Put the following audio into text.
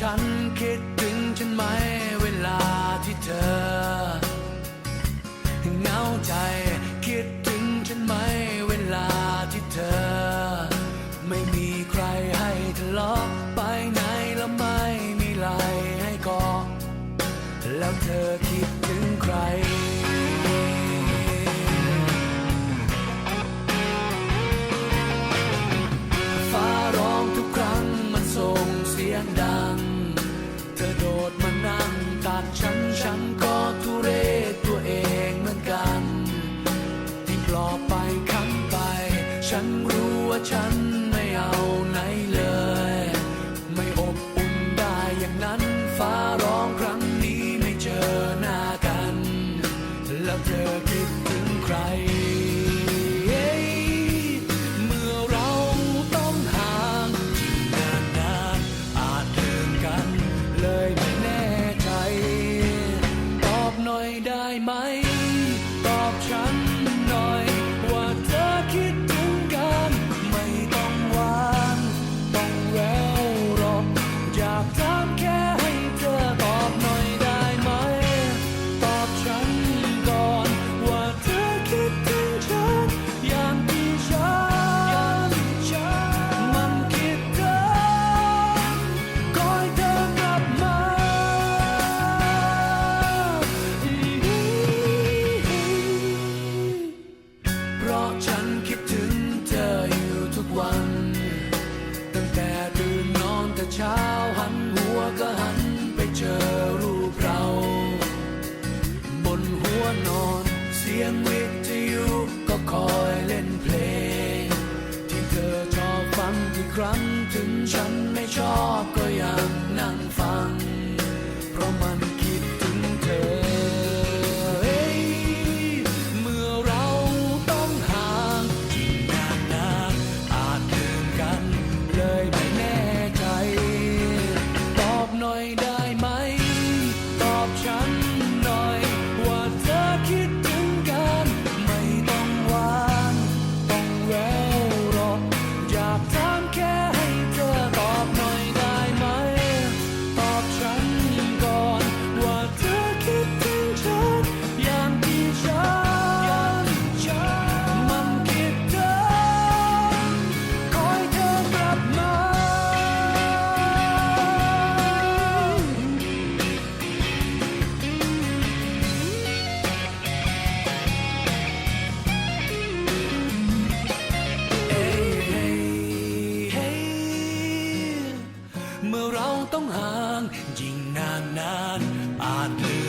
ฉันคิดถึงฉันไหมเวลาที่เธอเหงาใจคิดถึงฉันไหมเวลาที่เธอ ไม่มีใครให้ทะเลาะไปไหนแล้วไม่มีไหลให้กอแล้วเธอคิดถึงใคร God.